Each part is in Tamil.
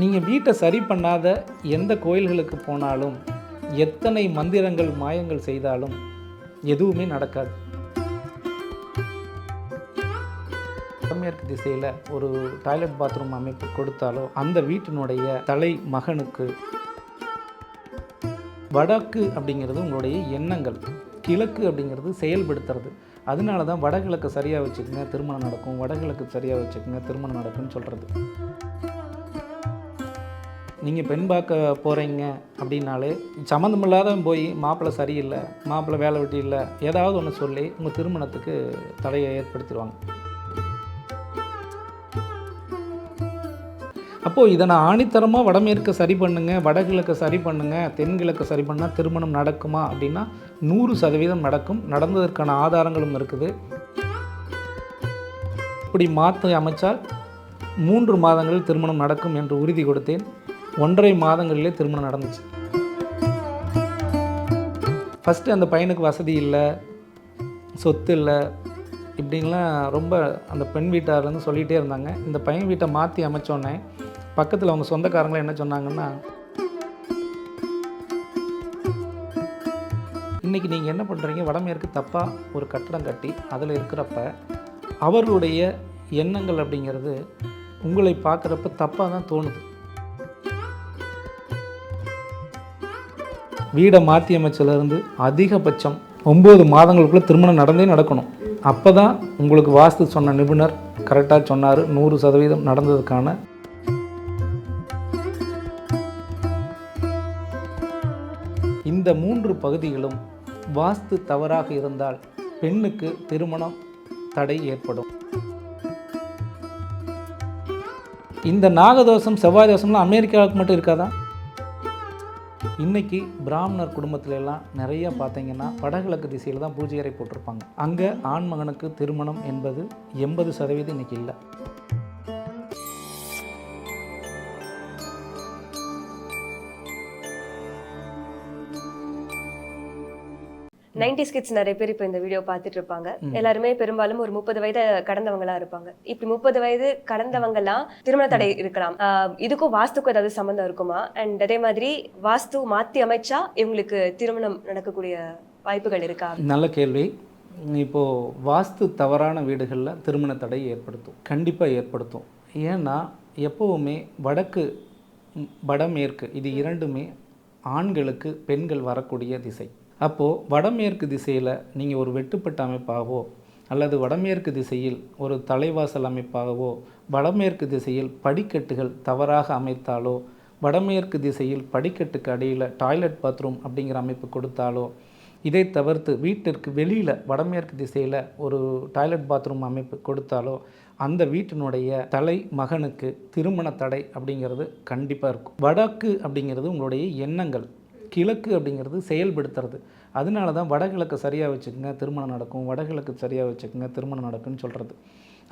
நீங்கள் வீட்டை சரி பண்ணாத எந்த கோயில்களுக்கு போனாலும் எத்தனை மந்திரங்கள் மாயங்கள் செய்தாலும் எதுவுமே நடக்காது. வடமேற்கு திசையில் ஒரு டாய்லெட் பாத்ரூம் அமைப்பு கொடுத்தாலோ அந்த வீட்டினுடைய தலை மகனுக்கு வடக்கு அப்படிங்கிறது உங்களுடைய எண்ணங்கள் கிழக்கு அப்படிங்கிறது செயல்படுத்துறது. அதனால தான் வடகிழக்கு சரியாக வச்சுக்கோங்க திருமணம் நடக்கும் வடகிழக்கு சரியாக வச்சுக்கோங்க திருமணம் நடக்கும்னு சொல்கிறது நீங்கள் பெண் பார்க்க போகிறீங்க அப்படின்னாலே சம்மந்தமில்லாத போய் மாப்பிள்ளை சரியில்லை மாப்பிள்ளை வேலை வெட்டி இல்லை ஏதாவது ஒன்று சொல்லி உங்கள் திருமணத்துக்கு தடையை ஏற்படுத்திடுவாங்க. அப்போது இதை நான் ஆணித்தரமாக வடமேற்கு சரி பண்ணுங்க வடகிழக்கு சரி பண்ணுங்கள் தென்கிழக்கு சரி பண்ணால் திருமணம் நடக்குமா அப்படின்னா நூறு சதவீதம் நடக்கும் நடந்ததற்கான ஆதாரங்களும் இருக்குது. இப்படி மாற்றி அமைச்சால் மூன்று மாதங்களில் திருமணம் நடக்கும் என்று உறுதி கொடுத்தேன். ஒன்றரை மாதங்களிலே திருமணம் நடந்துச்சு. ஃபஸ்ட்டு அந்த பையனுக்கு வசதி இல்லை சொத்து இல்லை இப்படின்லாம் ரொம்ப அந்த பெண் வீட்டார்லேருந்து சொல்லிகிட்டே இருந்தாங்க. இந்த பையன் வீட்டை மாற்றி அமைச்சோன்னே பக்கத்தில் அவங்க சொந்தக்காரங்களாம் என்ன சொன்னாங்கன்னா இன்றைக்கி நீங்கள் என்ன பண்ணுறீங்க வடமேற்கு தப்பாக ஒரு கட்டடம் கட்டி அதில் இருக்கிறப்ப அவர்களுடைய எண்ணங்கள் அப்படிங்கிறது உங்களை பார்க்குறப்ப தப்பாக தான் தோணுது. வீடை மாற்றி அமைச்சதுலேருந்து அதிகபட்சம் ஒம்பது மாதங்களுக்குள்ளே திருமணம் நடந்தே நடக்கணும். அப்போ தான் உங்களுக்கு வாஸ்து சொன்ன நிபுணர் கரெக்டாக சொன்னார். நூறு சதவீதம் நடந்ததுக்கான இந்த மூன்று பகுதிகளும் வாஸ்து தவறாக இருந்தால் பெண்ணுக்கு திருமணம் தடை ஏற்படும். இந்த நாகதோஷம் செவ்வாய் தோஷம்லாம் அமெரிக்காவுக்கு மட்டும் இருக்காதா? இன்னைக்கு பிராமணர் குடும்பத்துல எல்லாம் நிறைய பார்த்தீங்கன்னா வடகிழக்கு திசையில் தான் பூஜை அறை போட்டிருப்பாங்க. அங்கே ஆண் மகனுக்கு திருமணம் என்பது எண்பது சதவீதம் இன்னைக்கு இல்லை. நைன்டிஸ் கிட்ஸ் நிறைய பேர் இப்போ இந்த வீடியோ பார்த்துட்டு இருப்பாங்க எல்லாருமே பெரும்பாலும் ஒரு முப்பது வயது கடந்தவங்களா இருப்பாங்க. இப்படி முப்பது வயது கடந்தவங்கலாம் திருமண தடை இருக்கலாம். இதுக்கும் வாஸ்துக்கும் ஏதாவது சம்மந்தம் இருக்குமா? அண்ட் அதே மாதிரி வாஸ்து மாத்தி அமைச்சா இவங்களுக்கு திருமணம் நடக்கக்கூடிய வாய்ப்புகள் இருக்கா? நல்ல கேள்வி. இப்போது வாஸ்து தவறான வீடுகளில் திருமண தடை ஏற்படுத்தும். கண்டிப்பாக ஏற்படுத்தும். ஏன்னா எப்போவுமே வடக்கு வடமேற்கு இது இரண்டுமே ஆண்களுக்கு பெண்கள் வரக்கூடிய திசை. அப்போது வடமேற்கு திசையில் நீங்கள் ஒரு வெட்டுப்பட்ட அமைப்பாகவோ அல்லது வடமேற்கு திசையில் ஒரு தலைவாசல் அமைப்பாகவோ வடமேற்கு திசையில் படிக்கட்டுகள் தவறாக அமைத்தாலோ வடமேற்கு திசையில் படிக்கட்டுக்கு அடியில் டாய்லெட் பாத்ரூம் அப்படிங்கிற அமைப்பு கொடுத்தாலோ இதை தவிர்த்து வீட்டிற்கு வெளியில் வடமேற்கு திசையில் ஒரு டாய்லெட் பாத்ரூம் அமைப்பு கொடுத்தாலோ அந்த வீட்டினுடைய தலை மகனுக்கு திருமண தடை அப்படிங்கிறது கண்டிப்பாக இருக்கும். வடக்கு அப்படிங்கிறது உங்களுடைய எண்ணங்கள். கிழக்கு அப்படிங்கிறது செயல்படுத்துறது. அதனால தான் வடகிழக்கு சரியாக வச்சுக்கோங்க திருமணம் நடக்கும். வடகிழக்கு சரியாக வச்சுக்கோங்க திருமணம் நடக்கும்னு சொல்கிறது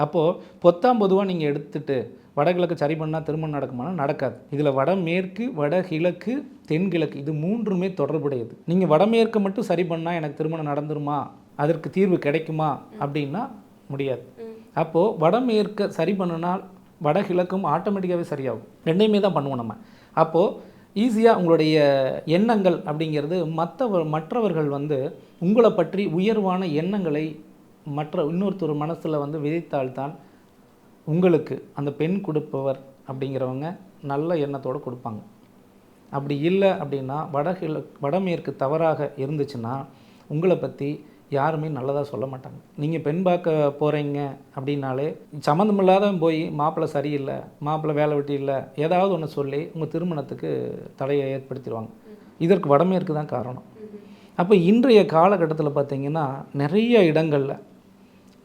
அப்போது பொத்தாம் பொதுவாக நீங்கள் எடுத்துட்டு வடகிழக்கு சரி பண்ணால் திருமணம் நடக்குமானா நடக்காது. இதில் வடமேற்கு வடகிழக்கு தென்கிழக்கு இது மூன்றுமே தொடர்புடையது. நீங்கள் வடமேற்கு மட்டும் சரி பண்ணால் எனக்கு திருமணம் நடந்துருமா? அதற்கு தீர்வு கிடைக்குமா? அப்படின்னா முடியாது. அப்போது வடமேற்க சரி பண்ணினால் வடகிழக்கும் ஆட்டோமேட்டிக்காகவே சரியாகும். ரெண்டையுமே தான் பண்ணுவோம் நம்ம. அப்போது ஈஸியாக உங்களுடைய எண்ணங்கள் அப்படிங்கிறது மற்றவர் மற்றவர்கள் வந்து உங்களை பற்றி உயர்வான எண்ணங்களை மற்ற இன்னொருத்தர் மனசில் வந்து விதைத்தால்தான் உங்களுக்கு அந்த பெண் கொடுப்பவர் அப்படிங்கிறவங்க நல்ல எண்ணத்தோடு கொடுப்பாங்க. அப்படி இல்லை அப்படின்னா வடகிழ வடமேற்கு தவறாக இருந்துச்சுன்னா உங்களை பற்றி யாருமே நல்லதாக சொல்ல மாட்டாங்க. நீங்கள் பெண் பார்க்க போகிறீங்க அப்படின்னாலே சம்மந்தமில்லாத போய் மாப்பிள்ளை சரியில்லை மாப்பிள்ளை வேலை வெட்டி இல்லை ஏதாவது ஒன்று சொல்லி உங்கள் திருமணத்துக்கு தடையை ஏற்படுத்திடுவாங்க. இதற்கு வடமேற்கு தான் காரணம். அப்போ இன்றைய காலகட்டத்தில் பார்த்தீங்கன்னா நிறைய இடங்களில்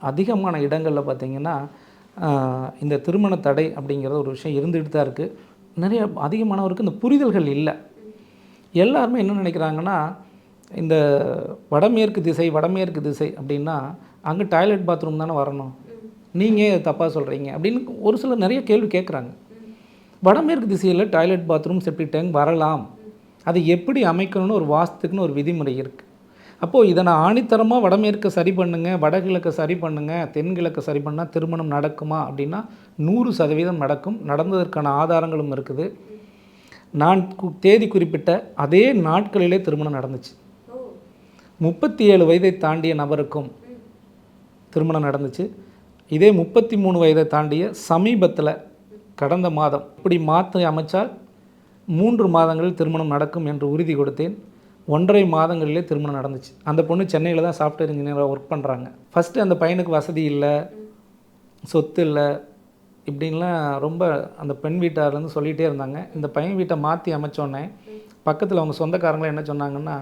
அதிகமான இடங்களில் பார்த்தீங்கன்னா இந்த திருமண தடை அப்படிங்கிற ஒரு விஷயம் இருந்துகிட்டு தான் இருக்குது நிறைய அதிகமானவருக்கு இந்த புரிதல்கள் இல்லை. எல்லாருமே என்ன நினைக்கிறாங்கன்னா இந்த வடமேற்கு திசை வடமேற்கு திசை அப்படின்னா அங்கே டாய்லெட் பாத்ரூம் தானே வரணும். நீங்கள் தப்பாக சொல்கிறீங்க அப்படின்னு ஒரு சிலர் நிறைய கேள்வி கேட்குறாங்க வடமேற்கு திசையில் டாய்லெட் பாத்ரூம் செப்டிக் டேங்க் வரலாம். அதை எப்படி அமைக்கணும்னு ஒரு வாஸ்துக்குன்னு ஒரு விதிமுறை இருக்குது அப்போது இதை நான் ஆணித்தரமாக வடமேற்கை சரி பண்ணுங்கள் வடகிழக்கு சரி பண்ணுங்கள் தென்கிழக்கு சரி பண்ணால் திருமணம் நடக்குமா அப்படின்னா நூறு சதவீதம் நடக்கும். நடந்ததற்கான ஆதாரங்களும் இருக்குது. நான் கு- தேதி குறிப்பிட்ட அதே நாட்களிலே திருமணம் நடந்துச்சு. முப்பத்தி ஏழு வயதை தாண்டிய நபருக்கும் திருமணம் நடந்துச்சு. இதே முப்பத்தி மூணு வயதை தாண்டிய சமீபத்தில் கடந்த மாதம் இப்படி மாற்றி அமைச்சால் மூன்று மாதங்களில் திருமணம் நடக்கும் என்று உறுதி கொடுத்தேன். ஒன்றரை மாதங்களிலே திருமணம் நடந்துச்சு. அந்த பொண்ணு சென்னையில் தான் சாஃப்ட்வேர் இன்ஜினியராக ஒர்க் பண்ணுறாங்க ஃபஸ்ட்டு அந்த பையனுக்கு வசதி இல்லை சொத்து இல்லை இப்படின்லாம் ரொம்ப அந்த பெண் வீட்டார்லேருந்து சொல்லிகிட்டே இருந்தாங்க. இந்த பையன் வீட்டை மாற்றி அமைச்சோன்னே பக்கத்தில் அவங்க சொந்தக்காரங்களே என்ன சொன்னாங்கன்னா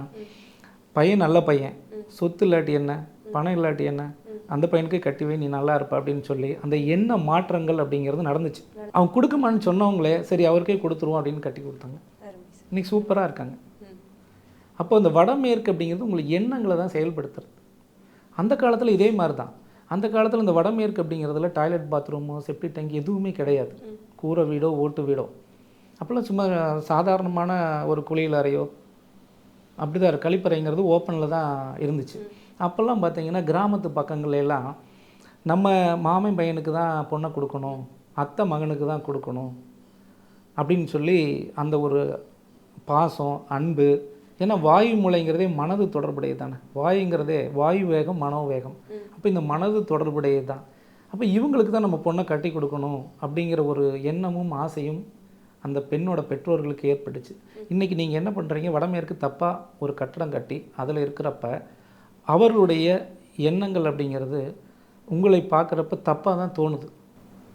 பையன் நல்ல பையன். சொத்து இல்லாட்டி என்ன? பணம் இல்லாட்டி என்ன? அந்த பையனுக்கு கட்டி வை நீ நல்லா இருப்ப அப்படின்னு சொல்லி அந்த எண்ண மாற்றங்கள் அப்படிங்கிறது நடந்துச்சு. அவன் கொடுக்குமான்னு சொன்னவங்களே சரி அவருக்கே கொடுத்துருவோம் அப்படின்னு கட்டி கொடுத்தாங்க. இன்னைக்கு சூப்பராக இருக்காங்க. அப்போ இந்த வடமேற்கு அப்படிங்கிறது உங்களுக்கு எண்ணங்களை தான் செயல்படுத்துறது. அந்த காலத்தில் இதே மாதிரி தான் அந்த காலத்தில் இந்த வடமேற்கு அப்படிங்கிறதுல டாய்லெட் பாத்ரூமோ செப்டி டேங்க் எதுவுமே கிடையாது. கூரை வீடோ ஓட்டு வீடோ. அப்போல்லாம் சும்மா சாதாரணமான ஒரு குளியல் அறையோ அப்படிதான் தான் கழிப்பறைங்கிறது ஓப்பனில் தான் இருந்துச்சு. அப்போல்லாம் பார்த்தீங்கன்னா கிராமத்து பக்கங்கள்லாம் நம்ம மாமன் பையனுக்கு தான் பொண்ணை கொடுக்கணும் அத்தை மகனுக்கு தான் கொடுக்கணும் அப்படின்னு சொல்லி அந்த ஒரு பாசம் அன்பு ஏன்னா வாயு மூளைங்கிறதே மனது தொடர்புடையது தானே வாயுங்கிறதே வாயு வேகம் மனோ வேகம். அப்போ இந்த மனது தொடர்புடையது தான் அப்போ இவங்களுக்கு தான் நம்ம பொண்ணை கட்டி கொடுக்கணும் அப்படிங்கிற ஒரு எண்ணமும் ஆசையும் அந்த பெண்ணோட பெற்றோர்களுக்கு ஏற்பட்டுச்சு. இன்றைக்கி நீங்கள் என்ன பண்ணுறீங்க வடமேற்கு தப்பாக ஒரு கட்டடம் கட்டி அதில் இருக்கிறப்ப அவர்களுடைய எண்ணங்கள் அப்படிங்கிறது உங்களை பார்க்குறப்ப தப்பாக தான் தோணுது.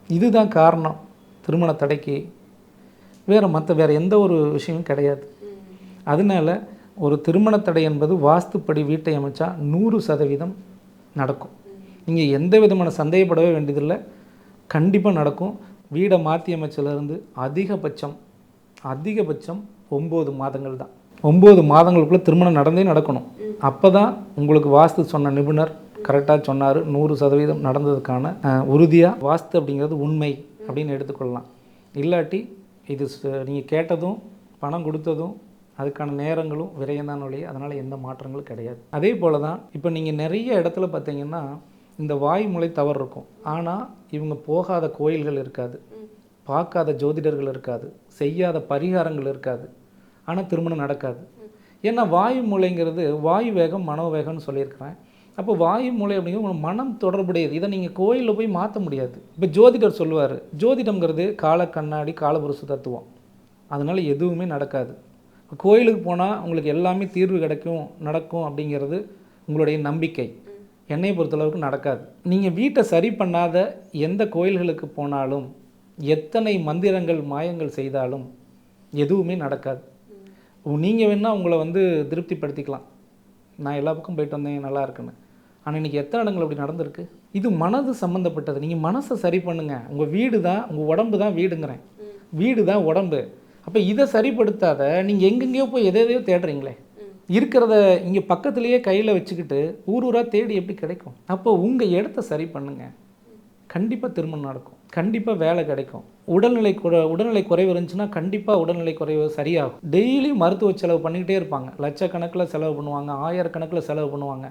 இதுதான் காரணம் திருமண தடைக்கு. வேறு மற்ற வேறு எந்த ஒரு விஷயமும் கிடையாது. அதனால ஒரு திருமண தடை என்பது வாஸ்துப்படி வீட்டை அமைச்சா நூறு சதவீதம் நடக்கும். நீங்கள் எந்த விதமான சந்தேகப்படவே வேண்டியதில்லை. கண்டிப்பாக நடக்கும். வீடை மாற்றி அமைச்சிலேருந்து அதிகபட்சம் அதிகபட்சம் ஒம்பது மாதங்கள் தான். ஒம்பது மாதங்களுக்குள்ளே திருமணம் நடந்தே நடக்கணும். அப்போ தான் உங்களுக்கு வாஸ்து சொன்ன நிபுணர் கரெக்டாக சொன்னார். நூறு சதவீதம் நடந்ததுக்கான உறுதியாக வாஸ்து அப்படிங்கிறது உண்மை அப்படின்னு எடுத்துக்கொள்ளலாம். இல்லாட்டி இது நீங்கள் கேட்டதும் பணம் கொடுத்ததும் அதுக்கான நேரங்களும் விரயம்தான் ஒழிய அதனால் எந்த மாற்றங்களும் கிடையாது. அதே போல் தான் இப்போ நீங்கள் நிறைய இடத்துல பார்த்தீங்கன்னா இந்த வாய்மொழி தவறு இருக்கும். ஆனால் இவங்க போகாத கோயில்கள் இருக்காது. பார்க்காத ஜோதிடர்கள் இருக்காது. செய்யாத பரிகாரங்கள் இருக்காது. ஆனால் திருமணம் நடக்காது. ஏன்னா வாயு மூளைங்கிறது வாயு வேகம் மனோவேகம்னு சொல்லியிருக்கிறேன். அப்போ வாயு மூளை அப்படிங்கிறது உங்க மனம் தொடர்புடையது. இதை நீங்கள் கோயிலில் போய் மாற்ற முடியாது. இப்போ ஜோதிடர் சொல்லுவார் ஜோதிடம்ங்கிறது கால கண்ணாடி காலபுருஷ தத்துவம். அதனால் எதுவுமே நடக்காது. கோயிலுக்கு போனால் உங்களுக்கு எல்லாமே தீர்வு கிடைக்கும் நடக்கும் அப்படிங்கிறது உங்களுடைய நம்பிக்கை. என்னை பொறுத்தளவுக்கு நடக்காது. நீங்கள் வீட்டை சரி பண்ணாத எந்த கோயில்களுக்கு போனாலும் எத்தனை மந்திரங்கள் மாயங்கள் செய்தாலும் எதுவுமே நடக்காது. நீங்கள் வேணால் உங்களை வந்து திருப்திப்படுத்திக்கலாம். நான் எல்லா பக்கம் போயிட்டு வந்தேன் நல்லா இருக்குன்னு. ஆனால் இன்றைக்கி எத்தனை இடங்கள் அப்படி நடந்திருக்கு? இது மனது சம்மந்தப்பட்டது நீங்கள் மனசை சரி பண்ணுங்கள் உங்கள் வீடு தான் உங்கள் உடம்பு தான் வீடுங்கிறேன். வீடு தான் உடம்பு. அப்போ இதை சரிப்படுத்தாத நீங்கள் எங்கெங்கேயோ போய் எதை எதையோ தேடுறீங்களே. இருக்கிறத இங்கே பக்கத்துலேயே கையில் வச்சுக்கிட்டு ஊர் ஊராக தேடி எப்படி கிடைக்கும்? அப்போ உங்கள் இடத்த சரி பண்ணுங்கள் கண்டிப்பாக திருமணம் நடக்கும். கண்டிப்பாக வேலை கிடைக்கும். உடல்நிலை குறை உடல்நிலை குறைவு இருந்துச்சுன்னா கண்டிப்பாக உடல்நிலை குறைவு சரியாகும். டெய்லி மருத்துவ செலவு பண்ணிக்கிட்டே இருப்பாங்க. லட்சக்கணக்கில் செலவு பண்ணுவாங்க ஆயிரக்கணக்கில் செலவு பண்ணுவாங்க.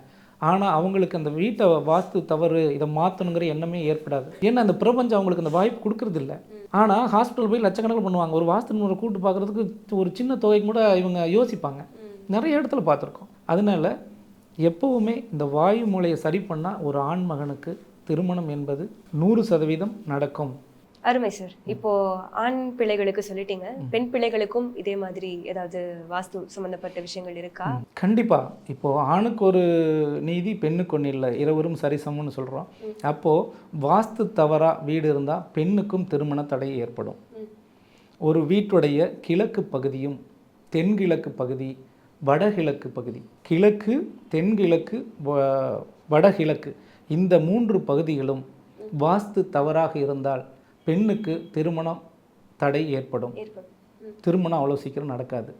ஆனால் அவங்களுக்கு அந்த வீட்டை வாஸ்து தவறு இதை மாற்றணுங்கிற எண்ணமே ஏற்படாது. ஏன்னா அந்த பிரபஞ்சம் அவங்களுக்கு அந்த வாய்ப்பு கொடுக்கறது இல்லை. ஆனால் ஹாஸ்பிட்டல் போய் லட்சக்கணக்கில் பண்ணுவாங்க. ஒரு வாஸ்து முறை கூட்டு பார்க்குறதுக்கு ஒரு சின்ன தொகை கூட இவங்க யோசிப்பாங்க. நிறைய இடத்துல பார்த்துருக்கோம். அதனால எப்பவுமே இந்த வாயு மூலையை சரி பண்ணால் ஒரு ஆண் மகனுக்கு திருமணம் என்பது நூறு சதவீதம் நடக்கும். அருமை சார். இப்போ ஆண் பிள்ளைகளுக்கு சொல்லிட்டீங்க. பெண் பிள்ளைகளுக்கும் இதே மாதிரி ஏதாவது வாஸ்து சம்பந்தப்பட்ட விஷயங்கள் இருக்கா? கண்டிப்பாக இப்போது ஆணுக்கு ஒரு நீதி பெண்ணுக்கு ஒன்று இல்லை. இருவரும் சரிசமம்னு சொல்கிறோம் அப்போது வாஸ்து தவறாக வீடு இருந்தால் பெண்ணுக்கும் திருமண தடை ஏற்படும். ஒரு வீட்டுடைய கிழக்கு பகுதியும் தென்கிழக்கு பகுதி வடகிழக்கு பகுதி. கிழக்கு தென்கிழக்கு வ- வடகிழக்கு. இந்த மூன்று பகுதிகளும் வாஸ்து தவறாக இருந்தால் பெண்ணுக்கு திருமணம் தடை ஏற்படும். திருமணம் அவ்வளோ சீக்கிரம் நடக்காது.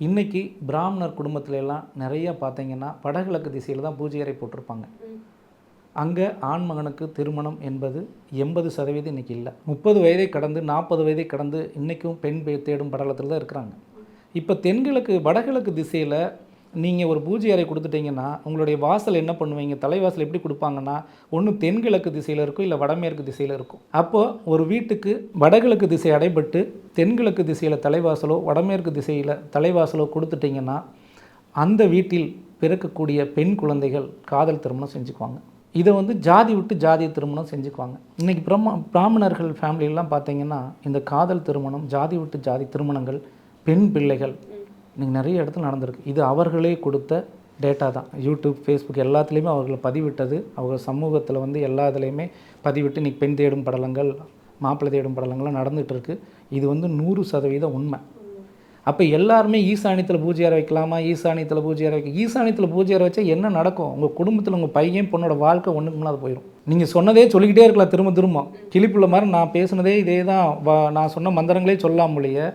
இன்றைக்கி பிராமணர் குடும்பத்துல எல்லாம் நிறைய பார்த்தீங்கன்னா வடகிழக்கு திசையில் தான் பூஜை அறை போட்டிருப்பாங்க. அங்கே ஆண் மகனுக்கு திருமணம் என்பது எண்பது சதவீதம் இன்றைக்கி இல்லை. முப்பது வயதை கடந்து நாற்பது வயதை கடந்து இன்றைக்கும் பெண் பே- தேடும் படலத்தில் தான் இருக்கிறாங்க. இப்போ தென்கிழக்கு வடகிழக்கு திசையில் நீங்கள் ஒரு பூஜை அறை கொடுத்துட்டீங்கன்னா உங்களுடைய வாசல் என்ன பண்ணுவீங்க? தலைவாசல் எப்படி கொடுப்பாங்கன்னா ஒன்று தென்கிழக்கு திசையில் இருக்கும் இல்லை வடமேற்கு திசையில் இருக்கும். அப்போது ஒரு வீட்டுக்கு வடகிழக்கு திசை அடைபட்டு தென்கிழக்கு திசையில் தலைவாசலோ வடமேற்கு திசையில் தலைவாசலோ கொடுத்துட்டிங்கன்னா அந்த வீட்டில் பிறக்கக்கூடிய பெண் குழந்தைகள் காதல் திருமணம் செஞ்சுக்குவாங்க. இதை வந்து ஜாதி விட்டு ஜாதி திருமணம் செஞ்சுக்குவாங்க. இன்றைக்கி பிரம்ம பிராமணர்கள் ஃபேமிலியெல்லாம் பார்த்தீங்கன்னா இந்த காதல் திருமணம் ஜாதி விட்டு ஜாதி திருமணங்கள் பெண் பிள்ளைகள் இன்றைக்கி நிறைய இடத்துல நடந்திருக்கு. இது அவர்களே கொடுத்த டேட்டா தான். யூடியூப் ஃபேஸ்புக் எல்லாத்துலேயுமே அவர்களை பதிவிட்டது. அவங்க சமூகத்தில் வந்து எல்லா இதுலேயுமே பதிவிட்டு இன்னைக்கு பெண் தேடும் படலங்கள் மாப்பிள்ளை தேடும் படலங்கள்லாம் நடந்துகிட்ருக்கு இது வந்து நூறு சதவீதம் உண்மை. அப்போ எல்லாருமே ஈசானியத்தில் பூஜை அறை வைக்கலாமா? ஈசானியத்தில் பூஜை அறை வைக்க ஈசானியத்தில் பூஜை அறை வச்சா என்ன நடக்கும்? உங்கள் குடும்பத்தில் உங்கள் பையன் பொண்ணோட வாழ்க்கை ஒன்றுக்கு முன்னாடி போயிடும் நீங்கள் சொன்னதே சொல்லிக்கிட்டே இருக்கலாம் திரும்ப திரும்ப. கிளிப்புள்ள மாதிரி நான் பேசுனதே இதே தான் வா நான் சொன்ன மந்திரங்களே சொல்லாமொழிய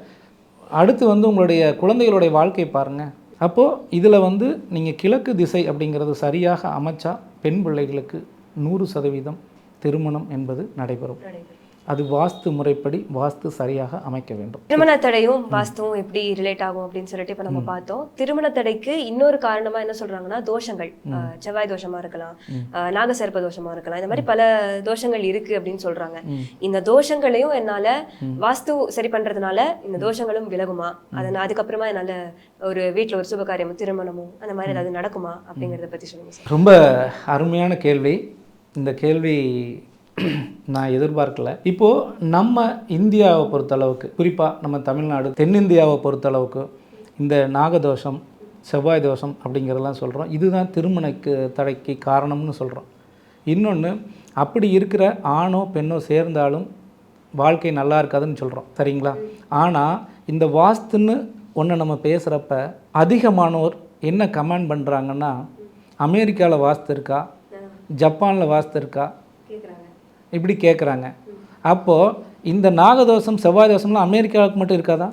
அடுத்து வந்து உங்களுடைய குழந்தைகளுடைய வாழ்க்கை பாருங்கள் அப்போது இதில் வந்து நீங்கள் கிழக்கு திசை அப்படிங்கிறது சரியாக அமைச்சா பெண் பிள்ளைகளுக்கு நூறு சதவீதம் திருமணம் என்பது நடைபெறும். அது வாஸ்து முறைப்படி வாஸ்து சரியாக அமைக்க வேண்டும். திருமண தடையும் வாஸ்துவும் எப்படி ரிலேட் ஆகும் அப்படின்னு சொல்லிட்டு இப்ப நம்ம பார்த்தோம். திருமண தடைக்கு இன்னொரு காரணமா என்ன சொல்றாங்கன்னா தோஷங்கள். செவ்வாய் தோஷமா இருக்கலாம். நாகசர்ப்ப தோஷமா இருக்கலாம். இந்த மாதிரி பல தோஷங்கள் இருக்கு அப்படின்னு சொல்றாங்க. இந்த தோஷங்களையும் என்னால வாஸ்து சரி பண்றதுனால இந்த தோஷங்களும் விலகுமா? அதனால அதுக்கப்புறமா என்னால ஒரு வீட்ல ஒரு சுபகாரியமும் திருமணமும் அந்த மாதிரி ஏதாவது நடக்குமா அப்படிங்கறத பத்தி சொல்லுங்க ரொம்ப அருமையான கேள்வி. இந்த கேள்வி நான் எதிர்பார்க்கல. இப்போது நம்ம இந்தியாவை பொறுத்தளவுக்கு குறிப்பாக நம்ம தமிழ்நாடு தென்னிந்தியாவை பொறுத்தளவுக்கு இந்த நாகதோஷம் செவ்வாய் தோஷம் அப்படிங்கிறதெல்லாம் சொல்கிறோம் இதுதான் திருமணக்கு தடைக்கு காரணம்னு சொல்கிறோம் இன்னொன்று அப்படி இருக்கிற ஆணோ பெண்ணோ சேர்ந்தாலும் வாழ்க்கை நல்லா இருக்காதுன்னு சொல்கிறோம் சரிங்களா? ஆனால் இந்த வாஸ்துன்னு ஒன்று நம்ம பேசுகிறப்ப அதிகமானோர் என்ன கமெண்ட் பண்ணுறாங்கன்னா அமெரிக்காவில் வாஸ்து இருக்கா? ஜப்பானில் வாஸ்து இருக்கா? இப்படி கேட்குறாங்க அப்போது இந்த நாகதோஷம் செவ்வாய் தோஷம்லாம் அமெரிக்காவுக்கு மட்டும் இருக்காதா?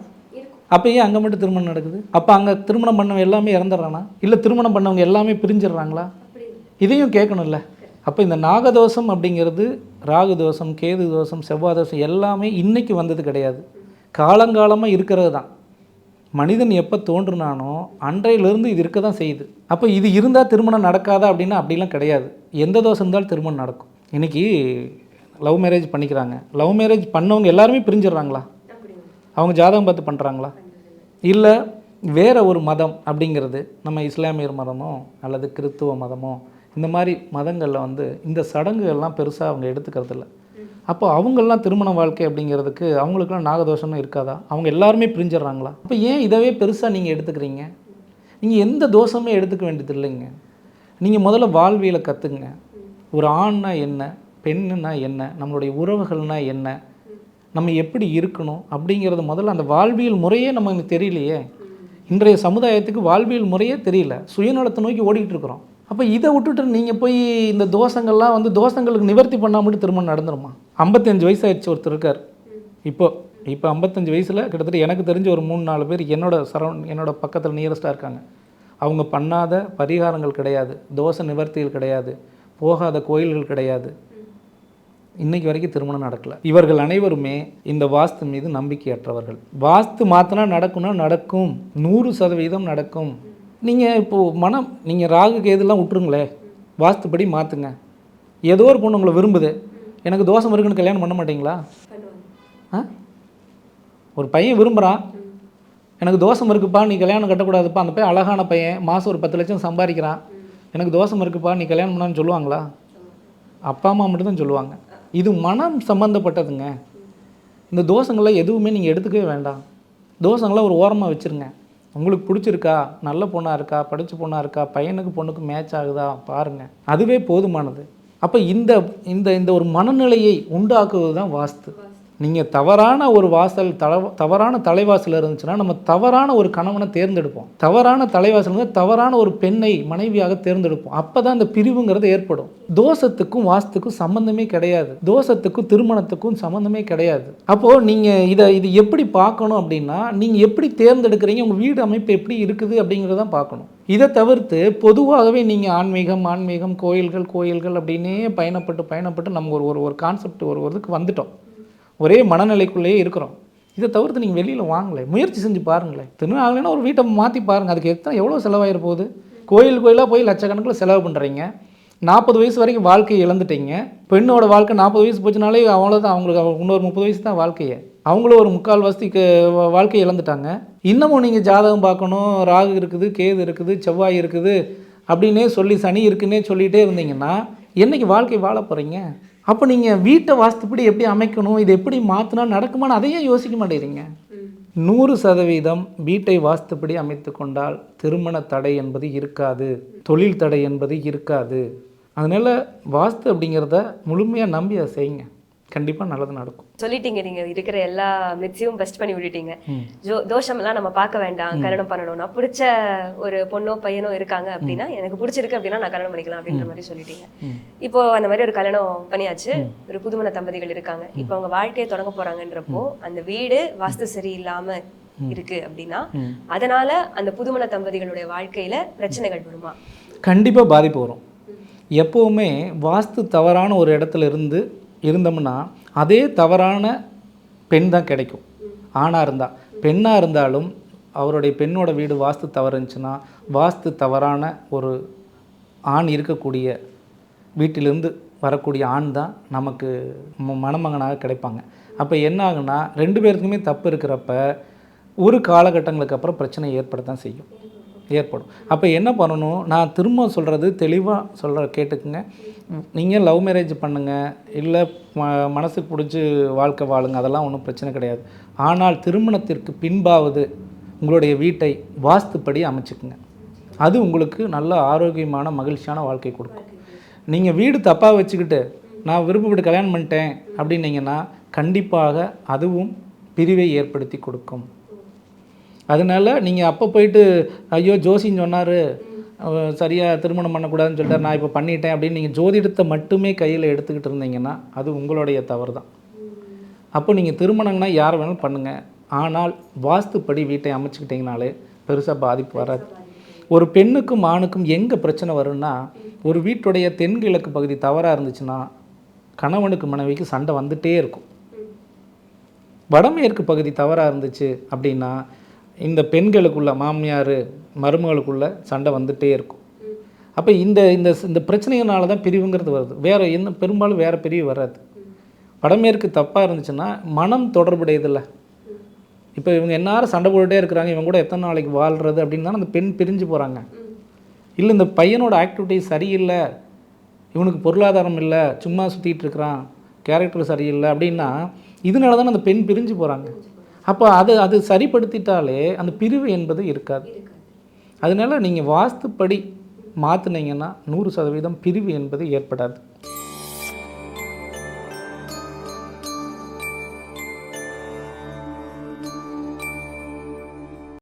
அப்போ ஏன் அங்கே மட்டும் திருமணம் நடக்குது? அப்போ அங்கே திருமணம் பண்ணவங்க எல்லாமே இறந்துடுறானா? இல்லை திருமணம் பண்ணவங்க எல்லாமே பிரிஞ்சிடுறாங்களா? இதையும் கேட்கணும்ல. அப்போ இந்த நாகதோஷம் அப்படிங்கிறது ராகு தோஷம் கேது தோஷம் செவ்வாய் தோஷம் எல்லாமே இன்னைக்கு வந்தது கிடையாது. காலங்காலமாக இருக்கிறது தான் மனிதன் எப்போ தோன்றுனானோ அன்றையிலிருந்து இது இருக்க தான் செய்யுது. அப்போ இது இருந்தால் திருமணம் நடக்காதா அப்படின்னா அப்படிலாம் கிடையாது. எந்த தோஷம் இருந்தாலும் திருமணம் நடக்கும். இன்னைக்கு லவ் மேரேஜ் பண்ணிக்கிறாங்க. லவ் மேரேஜ் பண்ணவங்க எல்லாருமே பிரிஞ்சிடுறாங்களா? அவங்க ஜாதகம் பார்த்து பண்ணுறாங்களா இல்லை வேறு ஒரு மதம் அப்படிங்கிறது நம்ம இஸ்லாமியர் மதமோ அல்லது கிறித்துவ மதமோ இந்த மாதிரி மதங்களில் வந்து இந்த சடங்குகள்லாம் பெருசாக அவங்க எடுத்துக்கிறது இல்லை. அப்போ அவங்கெல்லாம் திருமண வாழ்க்கை அப்படிங்கிறதுக்கு அவங்களுக்குலாம் நாகதோஷம்னு இருக்காதா? அவங்க எல்லாருமே பிரிஞ்சிடுறாங்களா? அப்போ ஏன் இதவே பெருசாக நீங்கள் எடுத்துக்கிறீங்க? நீங்கள் எந்த தோஷமே எடுத்துக்க வேண்டியது இல்லைங்க நீங்கள் முதல்ல வாழ்வியலை கற்றுங்க ஒரு ஆண்னா என்ன? பெண்ணுனா என்ன? நம்மளுடைய உறவுகள்னா என்ன? நம்ம எப்படி இருக்கணும்? அப்படிங்கிறது முதல்ல அந்த வாழ்வியல் முறையே நமக்கு தெரியலையே. இன்றைய சமுதாயத்துக்கு வாழ்வியல் முறையே தெரியல. சுயநலத்தை நோக்கி ஓடிக்கிட்டு இருக்கிறோம். அப்போ இதை விட்டுட்டு நீங்கள் போய் இந்த தோஷங்கள்லாம் வந்து தோஷங்களுக்கு நிவர்த்தி பண்ணால் மட்டும் திருமணம் நடந்துருமா? ஐம்பத்தஞ்சு வயசு ஆயிடுச்சு ஒருத்தர் இருக்கார். இப்போ இப்போ ஐம்பத்தஞ்சு வயசில் கிட்டத்தட்ட எனக்கு தெரிஞ்ச ஒரு மூணு நாலு பேர் என்னோட சரௌண்ட் என்னோடய பக்கத்தில் நியரஸ்ட்டாக இருக்காங்க. அவங்க பண்ணாத பரிகாரங்கள் கிடையாது. தோஷ நிவர்த்திகள் கிடையாது. போகாத கோயில்கள் கிடையாது. இன்னைக்கு வரைக்கும் திருமணம் நடக்கல. இவர்கள் அனைவருமே இந்த வாஸ்து மீது நம்பிக்கையற்றவர்கள். வாஸ்து மாத்தினா நடக்கும்னா நடக்கும். நூறு சதவீதம் நடக்கும். நீங்கள் இப்போது மனம் நீங்கள் ராகு கேதுலாம் விட்டுருங்களே வாஸ்துப்படி மாற்றுங்க ஏதோ ஒரு பொண்ணு உங்களை விரும்புது. எனக்கு தோஷம் இருக்குன்னு கல்யாணம் பண்ண மாட்டீங்களா? ஆ? ஒரு பையன் விரும்புகிறான் எனக்கு தோஷம் இருக்குப்பா நீ கல்யாணம் கட்டக்கூடாதுப்பா. அந்த பையன் அழகான பையன். மாதம் ஒரு பத்து லட்சம் சம்பாதிக்கிறான். எனக்கு தோஷம் இருக்குப்பா நீ கல்யாணம் பண்ணான்னு சொல்லுவாங்களா? அப்பா அம்மா மட்டும்தான் சொல்லுவாங்க. இது மனம் சம்மந்தப்பட்டதுங்க இந்த தோஷங்களை எதுவுமே நீங்கள் எடுத்துக்கவே வேண்டாம். தோஷங்களை ஒரு ஓரமாக வச்சுருங்க. உங்களுக்கு பிடிச்சிருக்கா? நல்ல பொண்ணாக இருக்கா? படித்த பொண்ணாக இருக்கா? பையனுக்கு பொண்ணுக்கு மேட்ச் ஆகுதா? பாருங்கள் அதுவே போதுமானது. அப்போ இந்த இந்த இந்த ஒரு மனநிலையை உண்டாக்குவது தான் வாஸ்து. நீங்கள் தவறான ஒரு வாசல் தல தவறான தலைவாசல் இருந்துச்சுன்னா நம்ம தவறான ஒரு கணவனை தேர்ந்தெடுப்போம். தவறான தலைவாசல் வந்து தவறான ஒரு பெண்ணை மனைவியாக தேர்ந்தெடுப்போம். அப்போ தான் அந்த பிரிவுங்கிறது ஏற்படும். தோஷத்துக்கும் வாசத்துக்கும் சம்மந்தமே கிடையாது. தோஷத்துக்கும் திருமணத்துக்கும் சம்மந்தமே கிடையாது. அப்போது நீங்கள் இதை இது எப்படி பார்க்கணும் அப்படின்னா நீங்கள் எப்படி தேர்ந்தெடுக்கிறீங்க உங்கள் வீடு அமைப்பு எப்படி இருக்குது அப்படிங்கிறத பார்க்கணும். இதை தவிர்த்து பொதுவாகவே நீங்கள் ஆன்மீகம் ஆன்மீகம் கோயில்கள் கோயில்கள் அப்படின்னே பயணப்பட்டு பயணப்பட்டு நம்ம ஒரு ஒரு ஒரு கான்செப்ட் ஒரு ஒரு இதுக்கு வந்துட்டோம். ஒரே மனநிலைக்குள்ளேயே இருக்கிறோம். இதை தவிர்த்து நீங்கள் வெளியில் வாங்கலை முயற்சி செஞ்சு பாருங்களேன். திருமணம் ஒரு வீட்டை மாற்றி பாருங்கள் அதுக்கு எத்தனை எவ்வளோ செலவாயிர போகுது? கோயில் கோயிலாக போய் லட்சக்கணக்கில் செலவு பண்ணுறீங்க நாற்பது வயசு வரைக்கும் வாழ்க்கையை இழந்துட்டீங்க. பெண்ணோட வாழ்க்கை நாற்பது வயசு போச்சுனாலே அவ்வளோதான் அவங்களுக்கு இன்னொரு முப்பது வயசு தான் வாழ்க்கையை. அவங்களும் ஒரு முக்கால் வசதிக்கு வாழ்க்கையை இழந்துட்டாங்க. இன்னமும் நீங்கள் ஜாதகம் பார்க்கணும். ராகு இருக்குது கேது இருக்குது செவ்வாய் இருக்குது. அப்படின்னே சொல்லி சனி இருக்குன்னே சொல்லிகிட்டே இருந்தீங்கன்னா என்னைக்கு வாழ்க்கை வாழ போகிறீங்க அப்போ நீங்கள் வீட்டை வாஸ்துப்படி எப்படி அமைக்கணும் இது எப்படி மாற்றினா நடக்குமான்னு அதையே யோசிக்க மாட்டேங்கிறீங்க. நூறு சதவீதம் வீட்டை வாஸ்துப்படி அமைத்து கொண்டால் திருமண தடை என்பது இருக்காது தொழில் தடை என்பது இருக்காது. அதனால் வாஸ்து அப்படிங்கிறத முழுமையாக நம்பி அதை செய்யுங்க. கண்டிப்பாக நல்லது நடக்கும். சொல்லிட்டீங்க நீங்க இருக்கிற எல்லா மிக்ஸையும் பெஸ்ட் பண்ணி விட்டுட்டீங்க. ஜோ தோஷம்லாம் நம்ம பார்க்க வேண்டாம் கல்யாணம் பண்ணணும்னா பிடிச்ச ஒரு பொண்ணோ பையனோ இருக்காங்க அப்படின்னா எனக்கு பிடிச்சிருக்கு அப்படின்னா நான் கல்யாணம் பண்ணிக்கலாம் அப்படின்ற மாதிரி சொல்லிட்டீங்க. இப்போ அந்த மாதிரி ஒரு கல்யாணம் பண்ணியாச்சு. ஒரு புதுமண தம்பதிகள் இருக்காங்க. இப்போ அவங்க வாழ்க்கையை தொடங்க போறாங்கன்றப்போ அந்த வீடு வாஸ்து சரியில்லாம இருக்கு அப்படின்னா அதனால அந்த புதுமண தம்பதிகளுடைய வாழ்க்கையில பிரச்சனைகள் வருமா? கண்டிப்பாக பாதிப்பு வரும். எப்போவுமே வாஸ்து தவறான ஒரு இடத்துல இருந்து இருந்தோம்னா அதே தவறான பெண் தான் கிடைக்கும். ஆணாக இருந்தால் பெண்ணாக இருந்தாலும் அவருடைய பெண்ணோட வீடு வாஸ்து தவறு இருந்துச்சுன்னா வாஸ்து தவறான ஒரு ஆண் இருக்கக்கூடிய வீட்டிலிருந்து வரக்கூடிய ஆண் தான் நமக்கு மணமகனாக கிடைப்பாங்க. அப்போ என்ன ஆகுனா ரெண்டு பேருக்குமே தப்பு இருக்கிறப்ப ஒரு காலகட்டங்களுக்கு அப்புறம் பிரச்சனை ஏற்படத்தான் செய்யும். ஏற்படும். அப்போ என்ன பண்ணணும்? நான் திரும்ப சொல்கிறது தெளிவாக சொல்கிற கேட்டுக்குங்க. நீங்கள் லவ் மேரேஜ் பண்ணுங்கள் இல்லை ம மனசுக்கு பிடிச்சி வாழ்க்கை வாழுங்க. அதெல்லாம் ஒன்றும் பிரச்சனை கிடையாது. ஆனால் திருமணத்திற்கு பின்பாவது உங்களுடைய வீட்டை வாஸ்துப்படி அமைச்சுக்குங்க. அது உங்களுக்கு நல்ல ஆரோக்கியமான மகிழ்ச்சியான வாழ்க்கை கொடுக்கும். நீங்கள் வீடு தப்பாக வச்சுக்கிட்டு நான் விருப்பப்பட்டு கல்யாணம் பண்ணிட்டேன் அப்படின்னீங்கன்னா கண்டிப்பாக அதுவும் பிரிவை ஏற்படுத்தி கொடுக்கும். அதனால நீங்கள் அப்போ போயிட்டு ஐயோ ஜோசின்னு சொன்னார். சரியாக திருமணம் பண்ணக்கூடாதுன்னு சொல்லிட்டார். நான் இப்போ பண்ணிட்டேன். அப்படின்னு நீங்கள் ஜோதிடத்தை மட்டுமே கையில் எடுத்துக்கிட்டு இருந்தீங்கன்னா அது உங்களுடைய தவறு தான் அப்போ நீங்கள் திருமணம்னா யார் வேணாலும் பண்ணுங்கள் ஆனால் வாஸ்துப்படி வீட்டை அமைச்சுக்கிட்டிங்கனாலே பெருசாக பாதிப்பு வராது. ஒரு பெண்ணுக்கும் ஆணுக்கும் எங்கே பிரச்சனை வரும்னா ஒரு வீட்டுடைய தென்கிழக்கு பகுதி தவறாக இருந்துச்சுன்னா கணவனுக்கு மனைவிக்கு சண்டை வந்துட்டே இருக்கும். வடமேற்கு பகுதி தவறாக இருந்துச்சு அப்படின்னா இந்த பெண்களுக்குள்ள மாமியார் மருமகளுக்குள்ள சண்டை வந்துகிட்டே இருக்கும். அப்போ இந்த இந்த இந்த பிரச்சனையினால தான் பிரிவுங்கிறது வருது. வேறு என்ன பெரும்பாலும் வேறு பிரிவு வராது. வடமேற்கு தப்பாக இருந்துச்சுன்னா மனம் தொடர்புடையதில்ல. இப்போ இவங்க எந்நேரம் சண்டை போட்டுட்டே இருக்கிறாங்க. இவங்க கூட எத்தனை நாளைக்கு வாழ்கிறது அப்படின்னு தானே அந்த பெண் பிரிஞ்சு போகிறாங்க இல்லை இந்த பையனோட ஆக்டிவிட்டி சரியில்லை. இவனுக்கு பொருளாதாரம் இல்லை. சும்மா சுற்றிட்டு இருக்கிறான். கேரக்டர் சரியில்லை அப்படின்னா இதனால தானே அந்த பெண் பிரிஞ்சு போகிறாங்க அப்போ அது அது சரிப்படுத்திட்டாலே அந்த பிரிவு என்பது இருக்காது. அதனால நீங்கள் வாஸ்துப்படி மாற்றுனீங்கன்னா நூறு சதவீதம் பிரிவு என்பது ஏற்படாது.